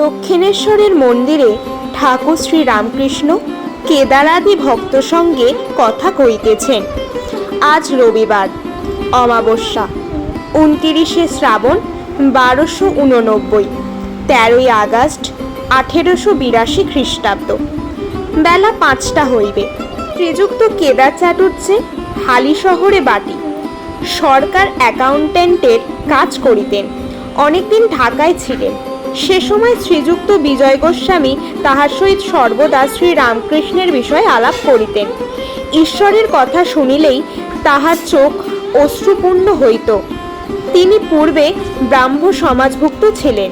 দক্ষিণেশ্বরের মন্দিরে ঠাকুর শ্রী রামকৃষ্ণ কেদারাদি ভক্ত সঙ্গে কথা কইতেছেন আজ রবিবার, অমাবস্যা, উনতিরিশে শ্রাবণ, বারোশো উননব্বই, তেরোই আগস্ট, আঠেরোশো বিরাশি খ্রিস্টাব্দ। বেলা পাঁচটা হইবে। শ্রীযুক্ত কেদার চাটুর্যে হালি শহরে বাটি। সরকার অ্যাকাউন্টেন্টের কাজ করিতেন। অনেকদিন ঢাকায় ছিলেন। সে সময় শ্রীযুক্ত বিজয় গোস্বামী তাহার সহিত সর্বদা শ্রী রামকৃষ্ণের বিষয়ে আলাপ করিতেন। ঈশ্বরের কথা শুনিলেই তাহার চোখ অশ্রুপূর্ণ হইত। তিনি পূর্বে ব্রাহ্ম সমাজভুক্ত ছিলেন।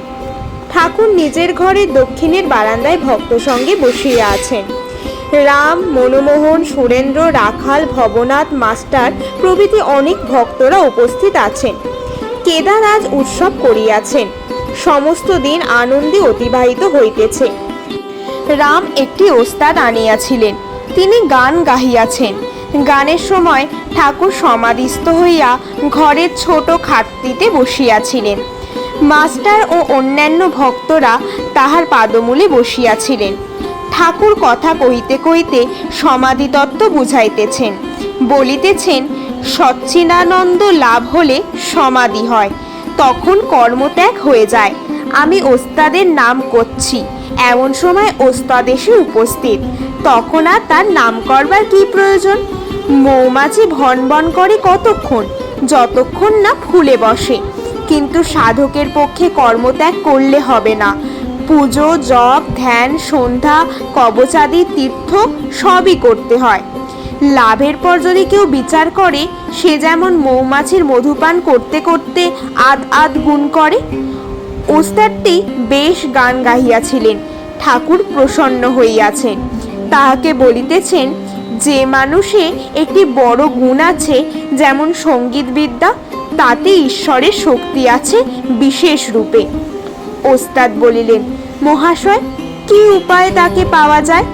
ঠাকুর নিজের ঘরে দক্ষিণের বারান্দায় ভক্ত সঙ্গে বসিয়া আছেন। রাম, মনমোহন, সুরেন্দ্র, রাখাল, ভবনাথ, মাস্টার প্রভৃতি অনেক ভক্তরা উপস্থিত আছেন। কেদার আজ উৎসব করিয়াছেন। সমস্ত দিন আনন্দে অতিবাহিত হইতেছে। রাম একটি ওস্তাদ আনিয়াছিলেন। তিনি গান গাহিয়াছেন। গানের সময় ঠাকুর সমাধিস্থ হইয়া ঘরের ছোট খাটটিতে বসিয়াছিলেন। মাস্টার ও অন্যান্য ভক্তরা তাহার পাদমূলে বসিয়াছিলেন। ঠাকুর কথা কহিতে কহিতে সমাধিতত্ত্ব বুঝাইতেছেন। বলিতেছেন, সচ্চিদানন্দ লাভ হলে সমাধি হয়। তখন কর্মত্যাগ হয়ে যায়। আমি ওস্তাদের নাম করছি। এমন সময় ওস্তাদ এসে উপস্থিত। তখন আর তার নাম করবার কি প্রয়োজন? মৌমাছি ভন ভন করে কতক্ষণ? যতক্ষণ না ফুলে বসে। কিন্তু সাধকের পক্ষে কর্মত্যাগ করলে হবে না। পুজো, জপ, ধ্যান, সন্ধ্যা, কবচাদি, তীর্থ সবই করতে হয়। লাভের পর যদি কেউ বিচার করে, সে যেমন মৌমাছির মধুপান করতে করতে আদ আদ গুণ করে। ওস্তাদটি বেশ গান গাহিয়াছিলেন, ঠাকুর প্রসন্ন হইয়াছেন। তাহাকে বলিতেছেন, যে মানুষে একটি বড় গুণ আছে, যেমন সঙ্গীতবিদ্যা, তাতে ঈশ্বরের শক্তি আছে বিশেষ রূপে। ওস্তাদ বলিলেন, মহাশয়, কি উপায়ে তাকে পাওয়া যায়?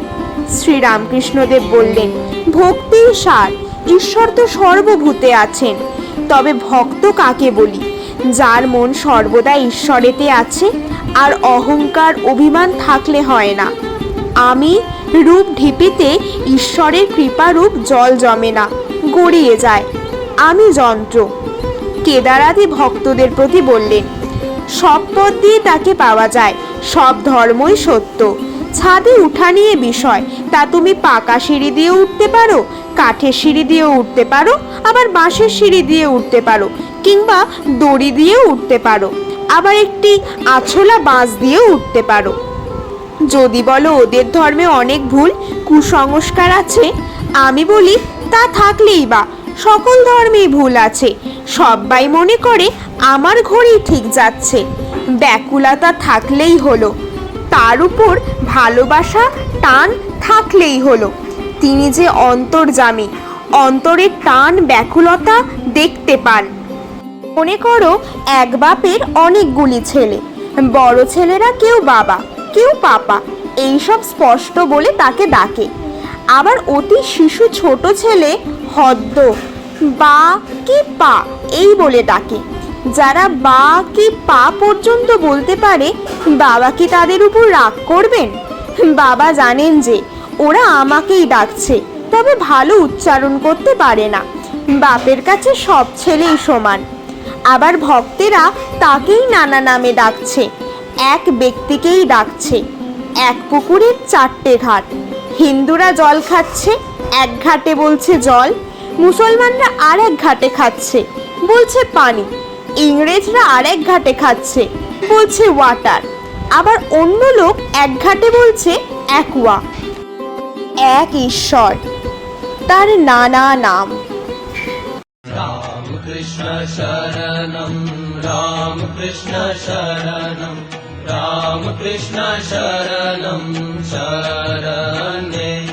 শ্রীরামকৃষ্ণদেব বললেন ভক্তির সার। ঈশ্বর তো সর্বভূতে আছেন। তবে ভক্ত কাকে বলি? যার মন সর্বদা ঈশ্বরেতে আছে, আর অহংকার অভিমান থাকলে হয় না। আমি রূপ ঢিপিতে ঈশ্বরের কৃপারূপ জল জমে না, গড়িয়ে যায়। আমি যন্ত্র। কেদারাদি ভক্তদের প্রতি বললেন, সব পথ দিয়ে তাকে পাওয়া যায়, সব ধর্মই সত্য। ছাদে উঠা নিয়ে বিষয়। তা তুমি পাকা সিঁড়ি দিয়ে উঠতে পারো, কাঠের সিঁড়ি দিয়ে উঠতে পারো, আবার বাঁশের সিঁড়ি দিয়ে উঠতে পারো, কিংবা দড়ি দিয়েও উঠতে পারো, আবার একটি আছলা বাঁশ দিয়েও উঠতে পারো। যদি বলো ওদের ধর্মে অনেক ভুল, কুসংস্কার আছে? আমি বলি, তা থাকলেই বা, সকল ধর্মেই ভুল আছে। সবাই মনে করে, আমার ঘড়ি ঠিক যাচ্ছে। ব্যাকুলতা থাকলেই হলো। তার উপর ভালোবাসা, টান থাকলেই হলো। তিনি যে অন্তর্জামী অন্তরের টান, ব্যাকুলতা দেখতে পান। মনে করো এক বাপের অনেকগুলি ছেলে, বড় ছেলেরা কেউ বাবা, কেউ পাপা, এইসব স্পষ্ট বলে তাকে ডাকে। আবার অতি শিশু ছোট ছেলে হদ্দ, বা কি পা, এই বলে ডাকে। যারা বা কি পা পর্যন্ত বলতে পারে, বাবা কি তাদের উপর রাগ করবেন? বাবা জানেন যে ওরা আমাকেই ডাকছে, তবে ভালো উচ্চারণ করতে পারে না। বাপের কাছে সব ছেলেই সমান। আবার ভক্তেরা তাকেই নানা নামে ডাকছে, এক ব্যক্তিকেই ডাকছে, এক পুকুরের চারটে ঘাট। হিন্দুরা জল খাচ্ছে, এক ঘাটে বলছে জল, মুসলমানরা আর এক ঘাটে খাচ্ছে, বলছে পানি। ইংরেজরা আর এক ঘাটে খাচ্ছে বলছে ওয়াটার আবার অন্য লোক এক ঘাটে বলছে অ্যাকুয়া এক ঈশ্বর তার নানা নাম रामकृष्ण शरणं रामकृष्ण शरणं रामकृष्ण शरणं शरणे